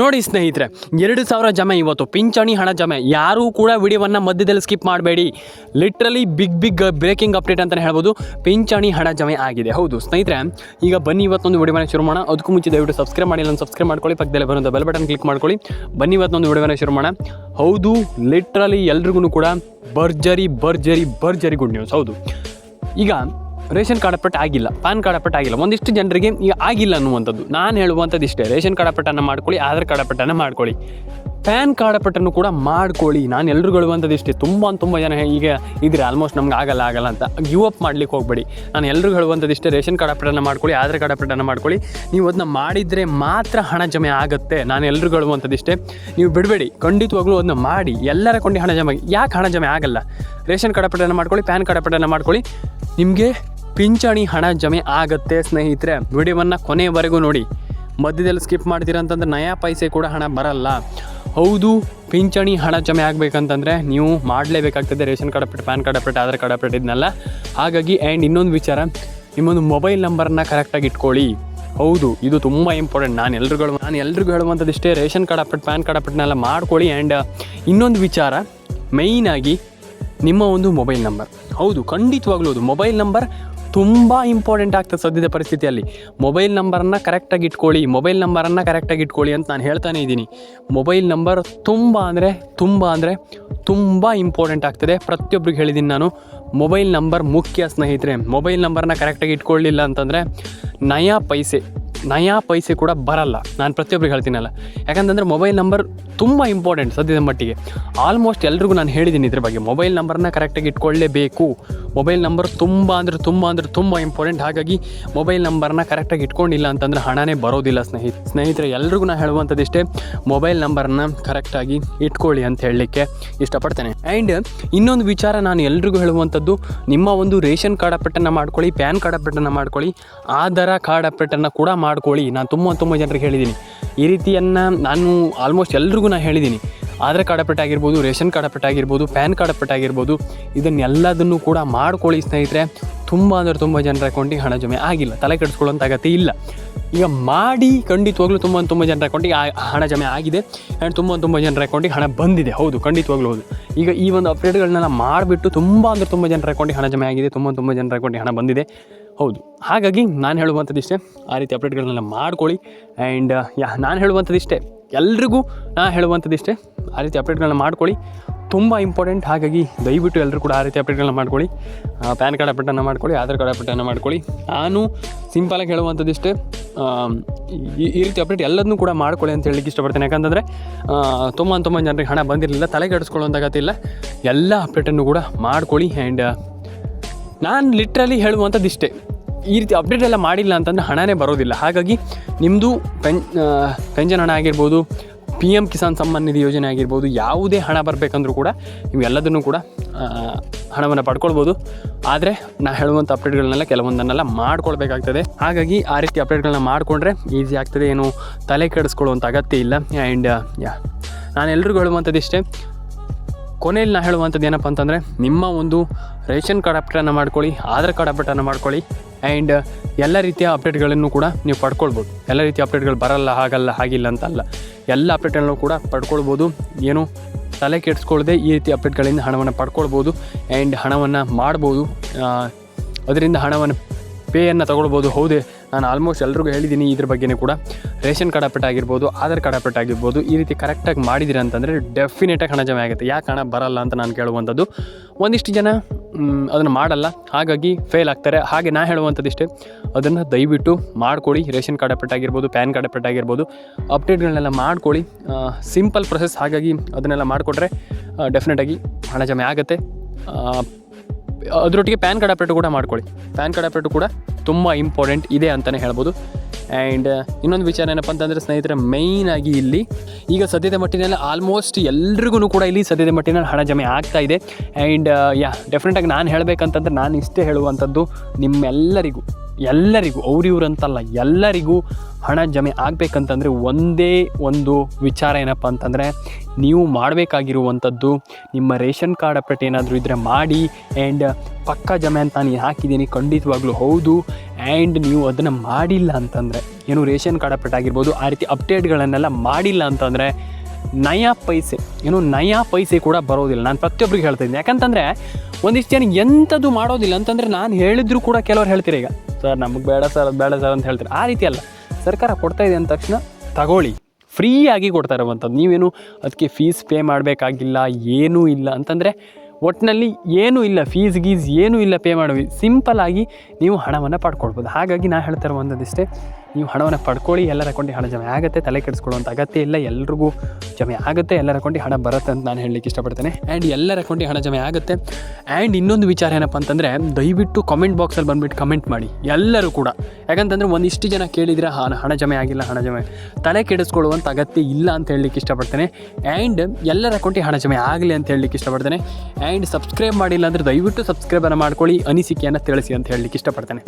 ನೋಡಿ ಸ್ನೇಹಿತರೆ, ಎರಡು ಸಾವಿರ ಜಮೆ ಇವತ್ತು, ಪಿಂಚಣಿ ಹಣ ಜಮೆ. ಯಾರೂ ಕೂಡ ವಿಡಿಯೋವನ್ನು ಮಧ್ಯದಲ್ಲಿ ಸ್ಕಿಪ್ ಮಾಡಬೇಡಿ. Literally big big breaking update ಅಂತಲೇ ಹೇಳ್ಬೋದು. ಪಿಂಚಣಿ ಹಣ ಜಮೆ ಆಗಿದೆ. ಹೌದು ಸ್ನೇಹಿತರೆ, ಈಗ ಬನ್ನಿ ಇವತ್ತೊಂದು ವಿಡಿಯೋನ ಶುರು ಮಾಡೋಣ. ಅದಕ್ಕೂ ಮುಂಚೆ ದಯವಿಟ್ಟು ಸಬ್ಸ್ಕ್ರೈಬ್ ಮಾಡಿ ಮಾಡಿಲ್ಲ ಸಬ್ಸ್ಕ್ರೈಬ್ ಮಾಡ್ಕೊಳ್ಳಿ. ಪಕ್ಕದಲ್ಲಿ ಬರೋದು ಬೆಲ್ ಬಟನ್ ಕ್ಲಿಕ್ ಮಾಡ್ಕೊಳ್ಳಿ. ಬನ್ನಿ ಇವತ್ತೊಂದು ವಿಡಿಯೋನ ಶುರು ಮಾಡೋಣ. ಹೌದು ಲಿಟ್ರಲಿ ಎಲ್ರಿಗೂ ಕೂಡ ಭರ್ಜರಿ ಭರ್ಜರಿ ಭರ್ಜರಿ ಗುಡ್ ನ್ಯೂಸ್ ಹೌದು. ಈಗ ರೇಷನ್ ಕಾರ್ಡ್ ಅಪ್ಡೇಟ್ ಆಗಿಲ್ಲ, ಪ್ಯಾನ್ ಕಾರ್ಡ್ ಅಪ್ಡೇಟ್ ಆಗಿಲ್ಲ, ಒಂದಿಷ್ಟು ಜನರಿಗೆ ಈಗ ಆಗಿಲ್ಲ ಅನ್ನುವಂಥದ್ದು. ನಾನು ಹೇಳುವಂಥದ್ದು ಇಷ್ಟೇ, ರೇಷನ್ ಕಾರ್ಡ್ ಅಪ್ಡೇಟನ್ನು ಮಾಡ್ಕೊಳ್ಳಿ, ಆಧಾರ್ ಕಾರ್ಡ್ ಅಪ್ಡೇಟನ್ನು ಮಾಡ್ಕೊಳ್ಳಿ. ಪ್ಯಾನ್ ಕಾರ್ಡ್ ಅಪ್ಡೇಟನ್ನು ಕೂಡ ಮಾಡ್ಕೊಳ್ಳಿ. ನಾನು ಎಲ್ಲರೂ ಹೇಳುವಂಥದ್ದು ಇಷ್ಟೇ, ತುಂಬ ತುಂಬ ಜನ ಈಗ ಇದ್ರೆ ಆಲ್ಮೋಸ್ಟ್ ನಮ್ಗೆ ಆಗಲ್ಲ ಆಗಲ್ಲ ಅಂತ. ಗಿವ್ ಅಪ್ ಮಾಡ್ಲಿಕ್ಕೆ ಹೋಗಬೇಡಿ. ನಾನು ಎಲ್ಲರೂ ಹೇಳುವಂಥದ್ದು ಇಷ್ಟೇ, ರೇಷನ್ ಕಾರ್ಡ್ ಅಪ್ಡೇಟನ್ನು ಮಾಡ್ಕೊಳ್ಳಿ, ಆಧಾರ್ ಕಾರ್ಡ್ ಅಪ್ಡೇಟನ್ನು ಮಾಡ್ಕೊಳ್ಳಿ. ನೀವು ಅದನ್ನ ಮಾಡಿದರೆ ಮಾತ್ರ ಹಣ ಜಮೆ ಆಗುತ್ತೆ. ನಾನು ಎಲ್ಲರೂ ಹೇಳುವಂಥದ್ದು ಇಷ್ಟೇ. ನೀವು ಬಿಡಬೇಡಿ, ಖಂಡಿತವಾಗ್ಲೂ ಅದನ್ನ ಮಾಡಿ. ಎಲ್ಲರ ಕೊಂಡು ಹಣ ಜಮೆ ಯಾಕೆ ಹಣ ಜಮೆ ಆಗಲ್ಲ? ರೇಷನ್ ಕಾರ್ಡ್ ಅಪ್ಡೇಟನ್ನು ಮಾಡ್ಕೊಳ್ಳಿ, ಪ್ಯಾನ್ ಕಾರ್ಡ್ ಅಪ್ಡೇಟನ್ನು ಮಾಡ್ಕೊಳ್ಳಿ. ನಿಮಗೆ ಪಿಂಚಣಿ ಹಣ ಜಮೆ ಆಗತ್ತೆ ಸ್ನೇಹಿತರೆ. ವಿಡಿಯೋವನ್ನು ಕೊನೆಯವರೆಗೂ ನೋಡಿ. ಮಧ್ಯದಲ್ಲಿ ಸ್ಕಿಪ್ ಮಾಡ್ತೀರಂತಂದ್ರೆ ನಯಾ ಪೈಸೆ ಕೂಡ ಹಣ ಬರಲ್ಲ. ಹೌದು, ಪಿಂಚಣಿ ಹಣ ಜಮೆ ಆಗಬೇಕಂತಂದರೆ ನೀವು ಮಾಡಲೇಬೇಕಾಗ್ತದೆ. Ration card update, pan card update, Aadhaar card update ಇದನ್ನೆಲ್ಲ. ಹಾಗಾಗಿ ಆ್ಯಂಡ್ ಇನ್ನೊಂದು ವಿಚಾರ, ನಿಮ್ಮೊಂದು ಮೊಬೈಲ್ ನಂಬರ್ನ ಕರೆಕ್ಟಾಗಿ ಇಟ್ಕೊಳ್ಳಿ. ಹೌದು, ಇದು ತುಂಬ ಇಂಪಾರ್ಟೆಂಟ್ ನಾನು ಎಲ್ರಿಗೂ ನಾನು ಎಲ್ರಿಗೂ ಹೇಳುವಂಥದ್ದು ಇಷ್ಟೇ. Ration card update, pan card ಅಪ್ಡೇಟ್ನೆಲ್ಲ ಮಾಡ್ಕೊಳ್ಳಿ. ಆ್ಯಂಡ್ ಇನ್ನೊಂದು ವಿಚಾರ ಮೇಯ್ನಾಗಿ ನಿಮ್ಮ ಒಂದು ಮೊಬೈಲ್ ನಂಬರ್ ಹೌದು, ಖಂಡಿತವಾಗ್ಲೂ ಅದು ಮೊಬೈಲ್ ನಂಬರ್ ತುಂಬ ಇಂಪಾರ್ಟೆಂಟ್ ಆಗ್ತದೆ ಸದ್ಯದ ಪರಿಸ್ಥಿತಿಯಲ್ಲಿ. ಮೊಬೈಲ್ ನಂಬರನ್ನು ಕರೆಕ್ಟಾಗಿ ಇಟ್ಕೊಳ್ಳಿ. ಮೊಬೈಲ್ ನಂಬರನ್ನು ಕರೆಕ್ಟಾಗಿ ಇಟ್ಕೊಳ್ಳಿ ಅಂತ ನಾನು ಹೇಳ್ತಾನೆ ಇದ್ದೀನಿ. ಮೊಬೈಲ್ ನಂಬರ್ ತುಂಬ ಅಂದರೆ ತುಂಬ ಅಂದರೆ ತುಂಬ ಇಂಪಾರ್ಟೆಂಟ್ ಆಗ್ತದೆ. ಪ್ರತಿಯೊಬ್ಬರಿಗೆ ಹೇಳಿದ್ದೀನಿ ನಾನು. ಮೊಬೈಲ್ ನಂಬರ್ ಮುಖ್ಯ ಸ್ನೇಹಿತರೆ. ಮೊಬೈಲ್ ನಂಬರನ್ನು ಕರೆಕ್ಟಾಗಿ ಇಟ್ಕೊಳ್ಳಿಲ್ಲ ಅಂತಂದರೆ ನಯಾ ಪೈಸೆ ನಯಾ ಪೈಸೆ ಕೂಡ ಬರಲ್ಲ. ನಾನು ಪ್ರತಿಯೊಬ್ಬರಿಗೆ ಹೇಳ್ತೀನಲ್ಲ. ಯಾಕಂತಂದರೆ ಮೊಬೈಲ್ ನಂಬರ್ ತುಂಬ ಇಂಪಾರ್ಟೆಂಟ್ ಸದ್ಯದ ಮಟ್ಟಿಗೆ. ಆಲ್ಮೋಸ್ಟ್ ಎಲ್ರಿಗೂ ನಾನು ಹೇಳಿದ್ದೀನಿ ಇದ್ರ ಬಗ್ಗೆ. ಮೊಬೈಲ್ ನಂಬರ್ನ ಕರೆಕ್ಟಾಗಿ ಇಟ್ಕೊಳ್ಳೇಬೇಕು. ಮೊಬೈಲ್ ನಂಬರ್ ತುಂಬ ಅಂದರೆ ತುಂಬ ಅಂದರೆ ತುಂಬ ಇಂಪಾರ್ಟೆಂಟ್ ಹಾಗಾಗಿ ಮೊಬೈಲ್ ನಂಬರ್ನ ಕರೆಕ್ಟಾಗಿ ಇಟ್ಕೊಂಡಿಲ್ಲ ಅಂತಂದರೆ ಹಣನೇ ಬರೋದಿಲ್ಲ ಸ್ನೇಹಿತ ಸ್ನೇಹಿತರೆ, ಎಲ್ರಿಗೂ ನಾನು ಹೇಳುವಂಥದ್ದು ಇಷ್ಟೇ ಮೊಬೈಲ್ ನಂಬರ್ನ ಕರೆಕ್ಟಾಗಿ ಇಟ್ಕೊಳ್ಳಿ ಅಂತ ಹೇಳಲಿಕ್ಕೆ ಇಷ್ಟಪಡ್ತೇನೆ. ಆ್ಯಂಡ್ ಇನ್ನೊಂದು ವಿಚಾರ ನಾನು ಎಲ್ರಿಗೂ ಹೇಳುವಂಥದ್ದು. ನಿಮ್ಮ ಒಂದು ರೇಷನ್ ಕಾರ್ಡ್ ಅಪ್ಪಟ್ಟನ್ನು ಮಾಡ್ಕೊಳ್ಳಿ, ಪ್ಯಾನ್ ಕಾರ್ಡ್ ಅಪ್ಪಟ್ಟನ್ನು ಮಾಡ್ಕೊಳ್ಳಿ, ಆಧಾರ ಕಾರ್ಡ್ ಅಪ್ಪಟ್ಟನ್ನು ಕೂಡ ಮಾಡ್ಕೊಳ್ಳಿ. ನಾನು ತುಂಬ ತುಂಬ ಜನರಿಗೆ ಹೇಳಿದ್ದೀನಿ. ಈ ರೀತಿಯನ್ನು ನಾನು ಆಲ್ಮೋಸ್ಟ್ ಎಲ್ರಿಗೂ ನಾನು ಹೇಳಿದ್ದೀನಿ ಆಧಾರ್ ಕಾರ್ಡ್ ಅಪ್ಡೇಟ್ ಆಗಿರ್ಬೋದು, ರೇಷನ್ ಕಾರ್ಡ್ ಅಪ್ಡೇಟ್ ಆಗಿರ್ಬೋದು, ಪ್ಯಾನ್ ಕಾರ್ಡ್ ಅಪ್ಡೇಟ್ ಆಗಿರ್ಬೋದು, ಇದನ್ನೆಲ್ಲದನ್ನು ಕೂಡ ಮಾಡ್ಕೊಳ್ಳಿ ಸ್ನೇಹಿತರೆ. ತುಂಬ ಅಂದರೆ ತುಂಬ ಜನರ ಅಕೌಂಟಿಗೆ ಹಣ ಜಮೆ ಆಗಿಲ್ಲ. ತಲೆ ಕೆಡಿಸ್ಕೊಳ್ಳೋಂಥ ಅಗತ್ಯ ಇಲ್ಲ. ಈಗ ಮಾಡಿ ಖಂಡಿತವಾಗ್ಲೂ ತುಂಬ ತುಂಬ ಜನರ ಅಕೌಂಟಿಗೆ ಹಣ ಜಮೆ ಆಗಿದೆ. ಆ್ಯಂಡ್ ತುಂಬ ತುಂಬ ಜನರ ಅಕೌಂಟಿಗೆ ಹಣ ಬಂದಿದೆ. ಹೌದು, ಖಂಡಿತವಾಗ್ಲೂ ಹೌದು. ಈಗ ಈ ಒಂದು ಅಪ್ಡೇಟ್ಗಳನ್ನೆಲ್ಲ ಮಾಡಿಬಿಟ್ಟು ತುಂಬ ಅಂದರೆ ತುಂಬ ಜನರ ಅಕೌಂಟಿಗೆ ಹಣ ಜಮೆ ಆಗಿದೆ. ತುಂಬ ತುಂಬ ಜನರ ಅಕೌಂಟಿಗೆ ಹಣ ಬಂದಿದೆ. ಹೌದು. ಹಾಗಾಗಿ ನಾನು ಹೇಳುವಂಥದ್ದು ಇಷ್ಟೇ ಆ ರೀತಿ ಅಪ್ಡೇಟ್ಗಳನ್ನೆಲ್ಲ ಮಾಡ್ಕೊಳ್ಳಿ. ಆ್ಯಂಡ್ ಯಾ, ನಾನು ಹೇಳುವಂಥದ್ದು ಇಷ್ಟೇ ಎಲ್ರಿಗೂ ನಾನು ಹೇಳುವಂಥದ್ದು ಇಷ್ಟೇ ಆ ರೀತಿ ಅಪ್ಡೇಟ್ಗಳನ್ನ ಮಾಡ್ಕೊಳ್ಳಿ. ತುಂಬ ಇಂಪಾರ್ಟೆಂಟ್ ಹಾಗಾಗಿ ದಯವಿಟ್ಟು ಎಲ್ಲರೂ ಕೂಡ ಆ ರೀತಿ ಅಪ್ಡೇಟ್ಗಳನ್ನ ಮಾಡ್ಕೊಳ್ಳಿ. ಪ್ಯಾನ್ ಕಾರ್ಡ್ ಅಪ್ಡೇಟನ್ನು ಮಾಡ್ಕೊಳ್ಳಿ, ಆಧಾರ್ ಕಾರ್ಡ್ ಅಪ್ಡೇಟನ್ನು ಮಾಡ್ಕೊಳ್ಳಿ. ನಾನು ಸಿಂಪಲಾಗಿ ಹೇಳುವಂಥದ್ದು ಇಷ್ಟೇ ಈ ರೀತಿ ಅಪ್ಡೇಟ್ ಎಲ್ಲದನ್ನೂ ಕೂಡ ಮಾಡ್ಕೊಳ್ಳಿ ಅಂತ ಹೇಳಲಿಕ್ಕೆ ಇಷ್ಟಪಡ್ತೇನೆ. ಯಾಕಂತಂದರೆ ತುಂಬ ತುಂಬ ಜನರಿಗೆ ಹಣ ಬಂದಿರಲಿಲ್ಲ ತಲೆ ಕೆಡಿಸ್ಕೊಳ್ಳೋಂಥ ಅಗತ್ಯ ಇಲ್ಲ. ಎಲ್ಲ ಅಪ್ಡೇಟನ್ನು ಕೂಡ ಮಾಡ್ಕೊಳ್ಳಿ. ಆ್ಯಂಡ್ ನಾನು ಲಿಟ್ರಲಿ ಹೇಳುವಂಥದ್ದು ಇಷ್ಟೇ ಈ ರೀತಿ ಅಪ್ಡೇಟ್ ಎಲ್ಲ ಮಾಡಿಲ್ಲ ಅಂತಂದರೆ ಹಣನೇ ಬರೋದಿಲ್ಲ. ಹಾಗಾಗಿ ನಿಮ್ಮದು ಪೆನ್ ಪೆನ್ಷನ್ ಹಣ ಆಗಿರ್ಬೋದು ಪಿ ಎಂ ಕಿಸಾನ್ ಸಮ್ಮಾನ್ ನಿಧಿ ಯೋಜನೆ ಆಗಿರ್ಬೋದು, ಯಾವುದೇ ಹಣ ಬರಬೇಕಂದ್ರೂ ಕೂಡ ನೀವು ಎಲ್ಲದನ್ನು ಕೂಡ ಹಣವನ್ನು ಪಡ್ಕೊಳ್ಬೋದು. ಆದರೆ ನಾನು ಹೇಳುವಂಥ ಅಪ್ಡೇಟ್ಗಳನ್ನೆಲ್ಲ ಕೆಲವೊಂದನ್ನೆಲ್ಲ ಮಾಡ್ಕೊಳ್ಬೇಕಾಗ್ತದೆ. ಹಾಗಾಗಿ ಆ ರೀತಿ ಅಪ್ಡೇಟ್ಗಳನ್ನ ಮಾಡಿಕೊಂಡ್ರೆ ಈಸಿ ಆಗ್ತದೆ. ಏನು ತಲೆ ಕೆಡಿಸ್ಕೊಳ್ಳುವಂಥ ಅಗತ್ಯ ಇಲ್ಲ. ಆ್ಯಂಡ್ ಯಾ, ನಾನು ಎಲ್ರಿಗೂ ಹೇಳುವಂಥದ್ದು ಇಷ್ಟೇ. ಕೊನೆಯಲ್ಲಿ ನಾ ಹೇಳುವಂಥದ್ದು ಏನಪ್ಪ ಅಂತಂದರೆ ನಿಮ್ಮ ಒಂದು ರೇಷನ್ ಕಾರ್ಡ್ ಅಪ್ಡೇಟನ್ನು ಮಾಡ್ಕೊಳ್ಳಿ, ಆಧಾರ್ ಕಾರ್ಡ್ ಅಪ್ಡೇಟನ್ನು ಮಾಡ್ಕೊಳ್ಳಿ. ಆ್ಯಂಡ್ ಎಲ್ಲ ರೀತಿಯ ಅಪ್ಡೇಟ್ಗಳನ್ನು ಕೂಡ ನೀವು ಪಡ್ಕೊಳ್ಬೋದು. ಎಲ್ಲ ರೀತಿಯ ಅಪ್ಡೇಟ್ಗಳು ಬರಲ್ಲ, ಹಾಗಲ್ಲ, ಹಾಗಿಲ್ಲ ಅಂತ ಅಲ್ಲ. ಎಲ್ಲ ಅಪ್ಡೇಟ್ಗಳನ್ನು ಕೂಡ ಪಡ್ಕೊಳ್ಬೋದು. ಏನು ತಲೆ ಕೆಡಿಸ್ಕೊಳ್ಳದೆ ಈ ರೀತಿ ಅಪ್ಡೇಟ್ಗಳಿಂದ ಹಣವನ್ನು ಪಡ್ಕೊಳ್ಬೋದು. ಆ್ಯಂಡ್ ಹಣವನ್ನು ಮಾಡ್ಬೋದು. ಅದರಿಂದ ಹಣವನ್ನು ಪೇಯನ್ನು ತಗೊಳ್ಬೋದು. ಹೌದೇ, ನಾನು ಆಲ್ಮೋಸ್ಟ್ ಎಲ್ರಿಗೂ ಹೇಳಿದ್ದೀನಿ ಇದ್ರ ಬಗ್ಗೆನೇ ಕೂಡ. ರೇಷನ್ ಕಾರ್ಡ್ ಅಪ್ಡೇಟ್ ಆಗಿರ್ಬೋದು, ಆಧಾರ್ ಕಾರ್ಡ್ ಅಪ್ಡೇಟ್ ಆಗಿರ್ಬೋದು, ಈ ರೀತಿ ಕರೆಕ್ಟಾಗಿ ಮಾಡಿದಿರ ಅಂತಂದರೆ ಡೆಫಿನೆಟಾಗಿ ಹಣ ಜಮೆ ಆಗುತ್ತೆ. ಯಾಕೆ ಹಣ ಬರಲ್ಲ ಅಂತ ನಾನು ಕೇಳುವಂಥದ್ದು. ಒಂದಿಷ್ಟು ಜನ ಅದನ್ನು ಮಾಡಲ್ಲ. ಹಾಗಾಗಿ ಫೇಲ್ ಆಗ್ತಾರೆ. ಹಾಗೆ ನಾ ಹೇಳುವಂಥದ್ದು ಇಷ್ಟೇ ಅದನ್ನು ದಯವಿಟ್ಟು ಮಾಡ್ಕೊಳ್ಳಿ. ರೇಷನ್ ಕಾರ್ಡ್ ಅಪ್ಡೇಟ್ ಆಗಿರ್ಬೋದು, ಪ್ಯಾನ್ ಕಾರ್ಡ್ ಅಪ್ಡೇಟ್ ಆಗಿರ್ಬೋದು, ಅಪ್ಡೇಟ್ಗಳನ್ನೆಲ್ಲ ಮಾಡ್ಕೊಳ್ಳಿ. ಸಿಂಪಲ್ ಪ್ರೊಸೆಸ್ ಹಾಗಾಗಿ ಅದನ್ನೆಲ್ಲ ಮಾಡಿಕೊಟ್ರೆ ಡೆಫಿನೆಟಾಗಿ ಹಣ ಜಮೆ ಆಗುತ್ತೆ. ಅದರೊಟ್ಟಿಗೆ ಪ್ಯಾನ್ ಕಾರ್ಡ್ ಅಪ್ಡೇಟ್ ಕೂಡ ಮಾಡ್ಕೊಳ್ಳಿ. ಪ್ಯಾನ್ ಕಾರ್ಡ್ ಅಪ್ಡೇಟ್ ಕೂಡ ತುಂಬ ಇಂಪಾರ್ಟೆಂಟ್ ಇದೆ ಅಂತಲೇ ಹೇಳ್ಬೋದು. ಆ್ಯಂಡ್ ಇನ್ನೊಂದು ವಿಚಾರ ಏನಪ್ಪ ಅಂತಂದರೆ ಸ್ನೇಹಿತರೆ ಆಗಿ ಇಲ್ಲಿ ಈಗ ಸದ್ಯದ ಮಟ್ಟಿನಲ್ಲಿ ಆಲ್ಮೋಸ್ಟ್ ಎಲ್ರಿಗೂ ಕೂಡ ಇಲ್ಲಿ ಸದ್ಯದ ಮಟ್ಟಿನಲ್ಲಿ ಹಣ ಜಮೆ ಆಗ್ತಾ ಇದೆ. ಆ್ಯಂಡ್ ಯಾ ಡೆಫಿನೆಟಾಗಿ ನಾನು ಹೇಳಬೇಕಂತಂದ್ರೆ ನಾನು ಇಷ್ಟೇ ಹೇಳುವಂಥದ್ದು ನಿಮ್ಮೆಲ್ಲರಿಗೂ, ಎಲ್ಲರಿಗೂ, ಅವ್ರಿವ್ರಂತಲ್ಲ, ಎಲ್ಲರಿಗೂ ಹಣ ಜಮೆ ಆಗಬೇಕಂತಂದರೆ ಒಂದೇ ಒಂದು ವಿಚಾರ ಏನಪ್ಪ ಅಂತಂದರೆ ನೀವು ಮಾಡಬೇಕಾಗಿರುವಂಥದ್ದು ನಿಮ್ಮ ರೇಷನ್ ಕಾರ್ಡ್ ಅಪ್ಡೇಟ್ ಏನಾದರೂ ಇದ್ದರೆ ಮಾಡಿ ಆ್ಯಂಡ್ ಪಕ್ಕಾ ಜಮೆ ಅಂತ ನಾನು ಹಾಕಿದ್ದೀನಿ ಖಂಡಿತವಾಗ್ಲೂ ಹೌದು. ಆ್ಯಂಡ್ ನೀವು ಅದನ್ನು ಮಾಡಿಲ್ಲ ಅಂತಂದರೆ, ಏನು ರೇಷನ್ ಕಾರ್ಡ್ ಅಪ್ಡೇಟ್ ಆಗಿರ್ಬೋದು, ಆ ರೀತಿ ಅಪ್ಡೇಟ್ಗಳನ್ನೆಲ್ಲ ಮಾಡಿಲ್ಲ ಅಂತಂದರೆ ನಯಾ ಪೈಸೆ, ಏನು ನಯಾ ಪೈಸೆ ಕೂಡ ಬರೋದಿಲ್ಲ. ನಾನು ಪ್ರತಿಯೊಬ್ಬರಿಗೆ ಹೇಳ್ತಾ ಇದ್ದೀನಿ. ಯಾಕಂತಂದರೆ ಒಂದಿಷ್ಟು ಜನ ಎಂಥದ್ದು ಮಾಡೋದಿಲ್ಲ ಅಂತಂದರೆ ನಾನು ಹೇಳಿದ್ರು ಕೂಡ ಕೆಲವ್ರು ಹೇಳ್ತೀರಿ ಈಗ. ಸರ್, ನಮಗೆ ಬೇಡ ಸರ್ ಬೇಡ ಸರ್ ಅಂತ ಹೇಳ್ತಾರೆ. ಆ ರೀತಿ ಅಲ್ಲ. ಸರ್ಕಾರ ಕೊಡ್ತಾ ಇದೆ ಅಂದ ತಕ್ಷಣ ತಗೊಳ್ಳಿ. ಫ್ರೀಯಾಗಿ ಕೊಡ್ತಾರೆ ಇರುವಂಥದ್ದು. ನೀವೇನು ಅದಕ್ಕೆ ಫೀಸ್ ಪೇ ಮಾಡಬೇಕಾಗಿಲ್ಲ, ಏನೂ ಇಲ್ಲ ಅಂತಂದರೆ ಒಟ್ಟಿನಲ್ಲಿ ಏನೂ ಇಲ್ಲ ಫೀಸ್ ಗೀಸ್ ಏನೂ ಇಲ್ಲ ಪೇ ಮಾಡೋವಿ. ಸಿಂಪಲ್ ಆಗಿ ನೀವು ಹಣವನ್ನು ಪಡ್ಕೊಳ್ಬೋದು. ಹಾಗಾಗಿ ನಾ ಹೇಳ್ತಾ ಇರುವಂಥದ್ದಿಷ್ಟೇ ನೀವು ಹಣವನ್ನು ಪಡ್ಕೊಳ್ಳಿ, ಎಲ್ಲರ ಅಕೌಂಟಿಗೆ ಹಣ ಜಮೆ ಆಗುತ್ತೆ, ತಲೆ ಕೆಡಿಸ್ಕೊಳ್ಳುವಂಥ ಅಗತ್ಯ ಇಲ್ಲ, ಎಲ್ರಿಗೂ ಜಮೆ ಆಗುತ್ತೆ, ಎಲ್ಲರ ಅಕೌಂಟಿಗೆ ಹಣ ಬರುತ್ತೆ ಅಂತ ನಾನು ಹೇಳಲಿಕ್ಕೆ ಇಷ್ಟಪಡ್ತೇನೆ. ಆ್ಯಂಡ್ ಎಲ್ಲರ ಅಕೌಂಟಿಗೆ ಹಣ ಜಮೆ ಆಗುತ್ತೆ. ಆ್ಯಂಡ್ ಇನ್ನೊಂದು ವಿಚಾರ ಏನಪ್ಪ ಅಂತಂದರೆ, ದಯವಿಟ್ಟು ಕಮೆಂಟ್ ಬಾಕ್ಸಲ್ಲಿ ಬಂದುಬಿಟ್ಟು ಕಮೆಂಟ್ ಮಾಡಿ, ಎಲ್ಲರೂ ಕೂಡ. ಯಾಕಂತಂದರೆ ಒಂದಿಷ್ಟು ಜನ ಕೇಳಿದರೆ ಹಣ ಹಣ ಜಮೆ ಆಗಿಲ್ಲ, ಹಣ ಜಮೆ ತಲೆ ಕೆಡಿಸ್ಕೊಳ್ಳುವಂಥ ಅಗತ್ಯ ಇಲ್ಲ ಅಂತ ಹೇಳಲಿಕ್ಕೆ ಇಷ್ಟಪಡ್ತೇನೆ. ಆ್ಯಂಡ್ ಎಲ್ಲರ ಅಕೌಂಟಿಗೆ ಹಣ ಜಮೆ ಆಗಲಿ ಅಂತ ಹೇಳಲಿಕ್ಕೆ ಇಷ್ಟಪಡ್ತೇನೆ. ಆ್ಯಂಡ್ ಸಬ್ಸ್ಕ್ರೈಬ್ ಮಾಡಿಲ್ಲ ಅಂದರೆ ದಯವಿಟ್ಟು ಸಬ್ಸ್ಕ್ರೈಬನ್ನು ಮಾಡ್ಕೊಳ್ಳಿ, ಅನಿಸಿಕೆಯನ್ನು ತಿಳಿಸಿ ಅಂತ ಹೇಳಲಿಕ್ಕೆ ಇಷ್ಟಪಡ್ತೇನೆ.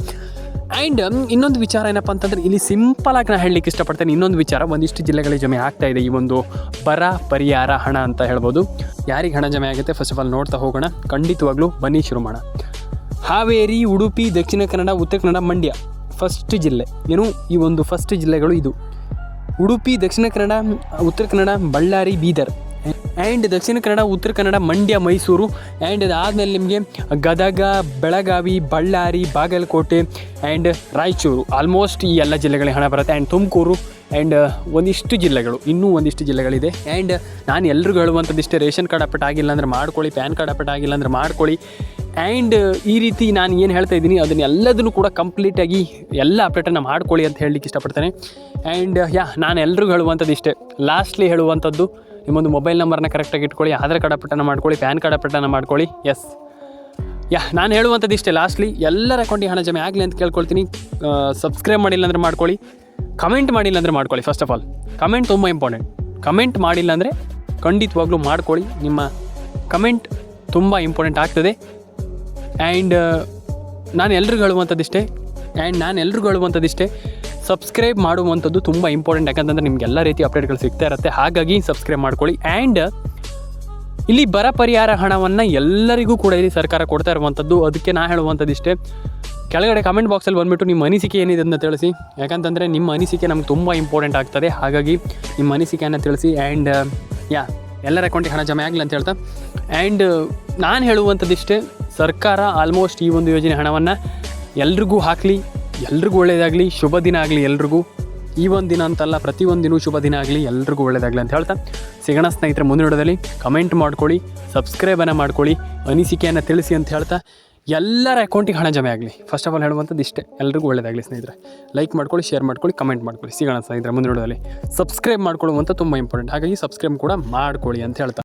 ಆ್ಯಂಡ್ ಇನ್ನೊಂದು ವಿಚಾರ ಏನಪ್ಪ ಅಂತಂದರೆ ಇಲ್ಲಿ ಸಿಂಪಲ್ ಆಗಿ ನಾನು ಹೇಳಲಿಕ್ಕೆ ಇಷ್ಟಪಡ್ತೇನೆ. ಇನ್ನೊಂದು ವಿಚಾರ, ಒಂದಿಷ್ಟು ಜಿಲ್ಲೆಗಳಿಗೆ ಜಮೆ ಆಗ್ತಾ ಇದೆ ಈ ಒಂದು ಬರ ಪರಿಹಾರ ಹಣ ಅಂತ ಹೇಳ್ಬೋದು. ಯಾರಿಗೆ ಹಣ ಜಮೆ ಆಗುತ್ತೆ? ಫಸ್ಟ್ ಆಫ್ ಆಲ್ ನೋಡ್ತಾ ಹೋಗೋಣ. ಖಂಡಿತವಾಗ್ಲೂ ಬನ್ನಿ ಶುರು ಮಾಡೋಣ ಹಾವೇರಿ, ಉಡುಪಿ, ದಕ್ಷಿಣ ಕನ್ನಡ, ಉತ್ತರ ಕನ್ನಡ, ಮಂಡ್ಯ. ಫಸ್ಟ್ ಜಿಲ್ಲೆ. ಏನು? ಈ ಒಂದು ಫಸ್ಟ್ ಜಿಲ್ಲೆಗಳು ಇದು. ಉಡುಪಿ, ದಕ್ಷಿಣ ಕನ್ನಡ, ಉತ್ತರ ಕನ್ನಡ, ಬಳ್ಳಾರಿ, ಬೀದರ್. ಆ್ಯಂಡ್ ದಕ್ಷಿಣ ಕನ್ನಡ, ಉತ್ತರ ಕನ್ನಡ, ಮಂಡ್ಯ, ಮೈಸೂರು. ಆ್ಯಂಡ್ ಅದಾದಮೇಲೆ ನಿಮಗೆ ಗದಗ, ಬೆಳಗಾವಿ, ಬಳ್ಳಾರಿ, ಬಾಗಲಕೋಟೆ ಆ್ಯಂಡ್ ರಾಯಚೂರು. ಆಲ್ಮೋಸ್ಟ್ ಈ ಎಲ್ಲ ಜಿಲ್ಲೆಗಳಿಗೆ ಹಣ ಬರುತ್ತೆ. ಆ್ಯಂಡ್ ತುಮಕೂರು ಆ್ಯಂಡ್ ಒಂದಿಷ್ಟು ಜಿಲ್ಲೆಗಳು. ಇನ್ನೂ ಒಂದಿಷ್ಟು ಜಿಲ್ಲೆಗಳಿದೆ. ಆ್ಯಂಡ್ ನಾನು ಎಲ್ರಿಗೂ ಹೇಳುವಂಥದ್ದಿಷ್ಟೇ ರೇಷನ್ ಕಾರ್ಡ್ ಅಪ್ಡೇಟ್ ಆಗಿಲ್ಲ ಅಂದರೆ ಮಾಡ್ಕೊಳ್ಳಿ, ಪ್ಯಾನ್ ಕಾರ್ಡ್ ಅಪ್ಡೇಟ್ ಆಗಿಲ್ಲ ಅಂದರೆ ಮಾಡ್ಕೊಳ್ಳಿ. ಆ್ಯಂಡ್ ಈ ರೀತಿ ನಾನು ಏನು ಹೇಳ್ತಾ ಇದ್ದೀನಿ ಅದನ್ನೆಲ್ಲದನ್ನು ಕೂಡ ಕಂಪ್ಲೀಟಾಗಿ ಎಲ್ಲ ಅಪ್ಡೇಟನ್ನು ಮಾಡ್ಕೊಳ್ಳಿ ಅಂತ ಹೇಳಲಿಕ್ಕೆ ಇಷ್ಟಪಡ್ತೇನೆ. ಆ್ಯಂಡ್ ಯಾ, ನಾನು ಎಲ್ರಿಗೂ ಹೇಳುವಂಥದ್ದು ಇಷ್ಟೇ. ಲಾಸ್ಟ್ಲಿ ಹೇಳುವಂಥದ್ದು ನಿಮ್ಮೊಂದು ಮೊಬೈಲ್ ನಂಬರ್ನ ಕರೆಕ್ಟಾಗಿ ಇಟ್ಕೊಳ್ಳಿ, ಆಧಾರ್ ಕಾರ್ಡ್ ಅಪ್ಡೇಟನ್ನು ಮಾಡ್ಕೊಳ್ಳಿ, ಪ್ಯಾನ್ ಕಾರ್ಡ್ ಅಪ್ಡೇಟನ್ನು ಮಾಡ್ಕೊಳ್ಳಿ ಎಸ್ ಯಾ, ನಾನು ಹೇಳುವಂಥದ್ದು ಇಷ್ಟೇ ಲಾಸ್ಟ್ಲಿ ಎಲ್ಲರ ಅಕೌಂಟಿಗೆ ಹಣ ಜಮೆ ಆಗಲಿ ಅಂತ ಕೇಳ್ಕೊಳ್ತೀನಿ. ಸಬ್ಸ್ಕ್ರೈಬ್ ಮಾಡಿಲ್ಲ ಅಂದರೆ ಮಾಡ್ಕೊಳ್ಳಿ ಕಮೆಂಟ್ ಮಾಡಿಲ್ಲ ಅಂದರೆ ಮಾಡ್ಕೊಳ್ಳಿ ಫಸ್ಟ್ ಆಫ್ ಆಲ್ ಕಮೆಂಟ್ ತುಂಬ ಇಂಪಾರ್ಟೆಂಟ್ ಕಮೆಂಟ್ ಮಾಡಿಲ್ಲ ಅಂದರೆ ಖಂಡಿತವಾಗ್ಲೂ ಮಾಡ್ಕೊಳ್ಳಿ, ನಿಮ್ಮ ಕಮೆಂಟ್ ತುಂಬ ಇಂಪಾರ್ಟೆಂಟ್ ಆಗ್ತದೆ. ಆ್ಯಂಡ್ ನಾನು ಎಲ್ರಿಗೂ ಹೇಳುವಂಥದ್ದಿಷ್ಟೇ ಆ್ಯಂಡ್ ನಾನು ಎಲ್ರಿಗೂ ಹೇಳುವಂಥದ್ದಿಷ್ಟೇ ಸಬ್ಸ್ಕ್ರೈಬ್ ಮಾಡುವಂಥದ್ದು ತುಂಬ ಇಂಪಾರ್ಟೆಂಟ್, ಯಾಕಂತಂದ್ರೆ ನಿಮ್ಗೆ ಎಲ್ಲ ರೀತಿ ಅಪ್ಡೇಟ್ಗಳು ಸಿಗ್ತಾ ಇರುತ್ತೆ. ಹಾಗಾಗಿ ಸಬ್ಸ್ಕ್ರೈಬ್ ಮಾಡ್ಕೊಳ್ಳಿ. ಆ್ಯಂಡ್ ಇಲ್ಲಿ ಬರ ಪರಿಹಾರ ಹಣವನ್ನು ಎಲ್ಲರಿಗೂ ಕೂಡ ಇಲ್ಲಿ ಸರ್ಕಾರ ಕೊಡ್ತಾ ಇರುವಂಥದ್ದು. ಅದಕ್ಕೆ ನಾ ಹೇಳುವಂಥದ್ದಿಷ್ಟೇ ಕೆಳಗಡೆ ಕಮೆಂಟ್ ಬಾಕ್ಸಲ್ಲಿ ಬಂದುಬಿಟ್ಟು ನಿಮ್ಮ ಅನಿಸಿಕೆ ಏನಿದೆ ಅಂತ ತಿಳಿಸಿ. ಯಾಕಂತಂದರೆ ನಿಮ್ಮ ಅನಿಸಿಕೆ ನಮ್ಗೆ ತುಂಬ ಇಂಪಾರ್ಟೆಂಟ್ ಆಗ್ತದೆ. ಹಾಗಾಗಿ ನಿಮ್ಮ ಅನಿಸಿಕೆಯನ್ನು ತಿಳಿಸಿ. ಆ್ಯಂಡ್, ಯಾ, ಎಲ್ಲರ ಅಕೌಂಟಿಗೆ ಹಣ ಜಮೆ ಆಗಲಿ ಅಂತ ಹೇಳ್ತಾ. ಆ್ಯಂಡ್ ನಾನು ಹೇಳುವಂಥದ್ದಿಷ್ಟೇ ಸರ್ಕಾರ ಆಲ್ಮೋಸ್ಟ್ ಈ ಒಂದು ಯೋಜನೆ ಹಣವನ್ನು ಎಲ್ರಿಗೂ ಹಾಕಲಿ. ಎಲ್ರಿಗೂ ಒಳ್ಳೆಯದಾಗಲಿ ಶುಭ ದಿನ ಆಗಲಿ ಎಲ್ರಿಗೂ. ಈ ಒಂದು ದಿನ ಅಂತಲ್ಲ ಪ್ರತಿಯೊಂದಿನೂ ಶುಭ ದಿನ ಆಗಲಿ ಎಲ್ರಿಗೂ ಒಳ್ಳೆಯದಾಗಲಿ ಅಂತ ಹೇಳ್ತಾ. ಸಿಗೋಣ ಸ್ನೇಹಿತರೆ, ಮುಂದಿನ ಕಮೆಂಟ್ ಮಾಡ್ಕೊಳ್ಳಿ ಸಬ್ಸ್ಕ್ರೈಬನ್ನು ಮಾಡ್ಕೊಳ್ಳಿ, ಅನಿಸಿಕೆಯನ್ನು ತಿಳಿಸಿ ಅಂತ ಹೇಳ್ತಾ. ಎಲ್ಲರ ಅಕೌಂಟಿಗೆ ಹಣ ಜಮೆ ಆಗಲಿ. ಫಸ್ಟ್ ಆಫ್ ಆಲ್ ಹೇಳುವಂಥದ್ದು ಇಷ್ಟೇ, ಎಲ್ರಿಗೂ ಒಳ್ಳೆಯದಾಗಲಿ ಸ್ನೇಹಿತರೆ. ಲೈಕ್ ಮಾಡ್ಕೊಳ್ಳಿ ಶೇರ್ ಮಾಡ್ಕೊಳ್ಳಿ ಕಮೆಂಟ್ ಮಾಡ್ಕೊಳ್ಳಿ. ಸಿಗೋಣ ಸ್ನೇಹಿತರೆ, ಮುಂದಿನ ಸಬ್ಸ್ಕ್ರೈಬ್ ಮಾಡ್ಕೊಳ್ಳುವಂಥ ತುಂಬ ಇಂಪಾರ್ಟೆಂಟ್ ಹಾಗಾಗಿ ಸಬ್ಸ್ಕ್ರೈಬ್ ಕೂಡ ಮಾಡ್ಕೊಳ್ಳಿ ಅಂತ ಹೇಳ್ತಾ.